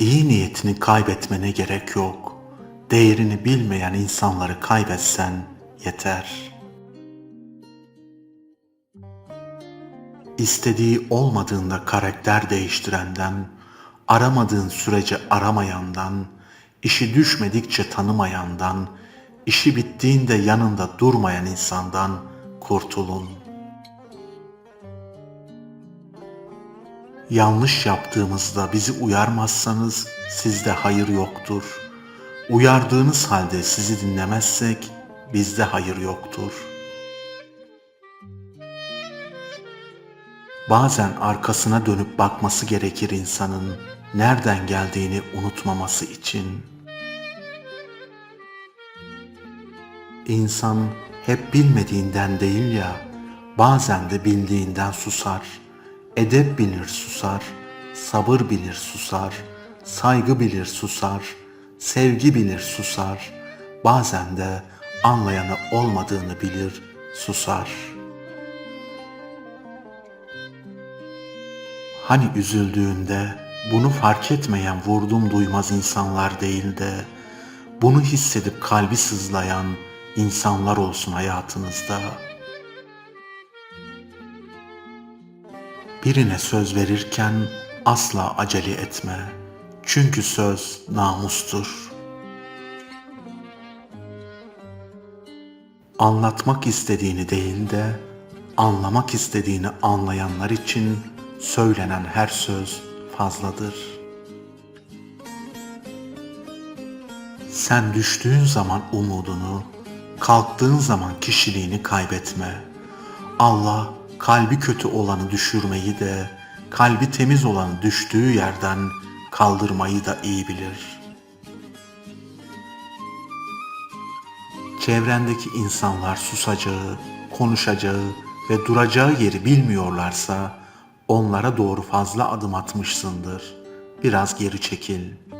İyi niyetini kaybetmene gerek yok. Değerini bilmeyen insanları kaybetsen yeter. İstediği olmadığında karakter değiştirenden, aramadığın sürece aramayandan, işi düşmedikçe tanımayandan, işi bittiğinde yanında durmayan insandan kurtulun. Yanlış yaptığımızda bizi uyarmazsanız sizde hayır yoktur. Uyardığınız halde sizi dinlemezsek bizde hayır yoktur. Bazen arkasına dönüp bakması gerekir insanın nereden geldiğini unutmaması için. İnsan hep bilmediğinden değil ya, bazen de bildiğinden susar. Edep bilir susar, sabır bilir susar, saygı bilir susar, sevgi bilir susar. Bazen de anlayanı olmadığını bilir susar. Hani üzüldüğünde bunu fark etmeyen vurdum duymaz insanlar değil de bunu hissedip kalbi sızlayan insanlar olsun hayatınızda. Birine söz verirken asla acele etme. Çünkü söz namustur. Anlatmak istediğini değil de anlamak istediğini anlayanlar için söylenen her söz fazladır. Sen düştüğün zaman umudunu, kalktığın zaman kişiliğini kaybetme. Allah kalbi kötü olanı düşürmeyi de, kalbi temiz olanı düştüğü yerden kaldırmayı da iyi bilir. Çevrendeki insanlar susacağı, konuşacağı ve duracağı yeri bilmiyorlarsa onlara doğru fazla adım atmışsındır. Biraz geri çekil.''